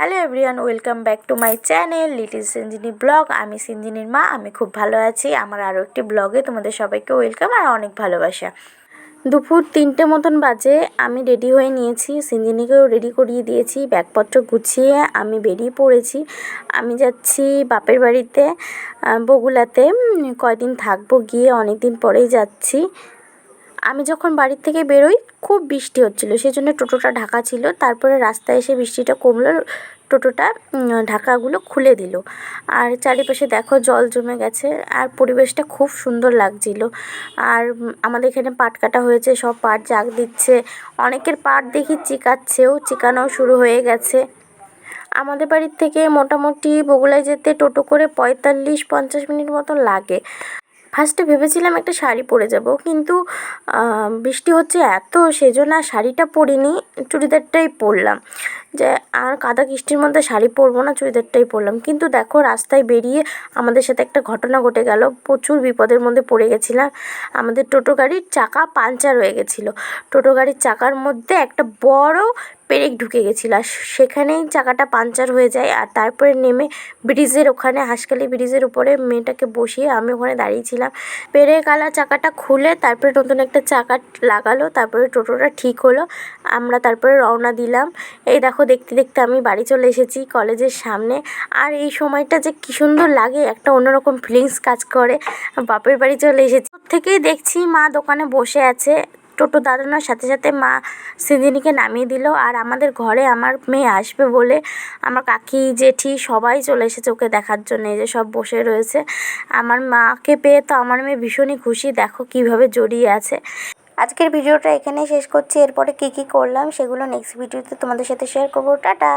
Hello everyone, welcome back to my channel little Sinjini blog. আমি সিঞ্জিনির মা, আমি খুব ভালো আছি। আমার আরও একটি ব্লগে তোমাদের সবাইকে ওয়েলকাম আর অনেক ভালোবাসা। দুপুর তিনটে মতন বাজে, আমি রেডি হয়ে নিয়েছি। সিঞ্জিনিকেও রেডি করিয়ে দিয়েছি, ব্যাগপত্র গুছিয়ে আমি বেরিয়ে পড়েছি। আমি যাচ্ছি বাপের বাড়িতে বগুলাতে। কয়দিন থাকব গিয়ে অনেক দিন পরেই যাচ্ছি। যখন বাড়ির থেকে বেরোই, খুব বৃষ্টি হচ্ছিল। সেই জন্য টোটোটা ঢাকা ছিল। তারপরে রাস্তায় এসে বৃষ্টিটা কমলো, টোটোটা ঢাকাগুলো খুলে দিল। আর চারিপাশে দেখো জল জমে গেছে, আর পরিবেশটা খুব সুন্দর লাগছিল। আর আমাদের এখানে পাট কাটা হয়েছে, সব পাট জাগ দিচ্ছে। অনেকের পাট দেখি চিকাচ্ছেও চিকানো শুরু হয়ে গেছে। আমাদের বাড়ির থেকে মোটামুটি বগুলায় যেতে টোটো করে পঁয়তাল্লিশ পঞ্চাশ মিনিট মতো লাগে। ফার্স্টে ভেবেছিলাম একটা শাড়ি পরে যাব, কিন্তু বৃষ্টি হচ্ছে এত, সেজন্য আর শাড়িটা পরিনি, চুড়িদারটাই পরলাম। যে আর কাদা কিষ্টির মধ্যে শাড়ি পরবো না, চুড়িদারটাই পরলাম। কিন্তু দেখো, রাস্তায় বেরিয়ে আমাদের সাথে একটা ঘটনা ঘটে গেল। প্রচুর বিপদের মধ্যে পড়ে গেছিলাম। আমাদের টোটো গাড়ির চাকা পাঞ্চার হয়ে গেছিল। টোটো গাড়ির চাকার মধ্যে একটা বড় পেরেক ঢুকে গেছিল। আর সেখানেই চাকাটা পাঞ্চার হয়ে যায়। আর তারপরে নেমে ব্রিজের ওখানে, হাঁসখালি ব্রিজের উপরে মেয়েটাকে বসিয়ে আমি ওখানে দাঁড়িয়েছিলাম পেরেক আলা চাকাটা খুলে তারপরে নতুন একটা চাকা লাগালো। তারপরে টোটোটা ঠিক হলো। আমরা তারপরে রওনা দিলাম। এই দেখো দেখতে দেখতে আমি বাড়ি চলে এসেছি কলেজের সামনে। আর এই সময়টা যে কী সুন্দর লাগে, একটা অন্যরকম ফিলিংস কাজ করে। বাপের বাড়ি চলে এসেছি। থেকেই দেখছি মা দোকানে বসে আছে। টোটো দাঁড়ানোর সাথে সাথে মা সিন্দিনিকে নামিয়ে দিল। আর আমাদের ঘরে আমার মেয়ে আসবে বলে আমার কাকি, জেঠি সবাই চলে এসেছে ওকে দেখার জন্য। যে সব বসে রয়েছে। আমার মাকে পেয়ে তো আমার মেয়ে ভীষণই খুশি। দেখো কীভাবে জড়িয়ে আছে। আজকের ভিডিওটা এখানেই শেষ করছি। এরপরে কী কী করলাম সেগুলো নেক্সট ভিডিওতে তোমাদের সাথে শেয়ার করব। টাটা!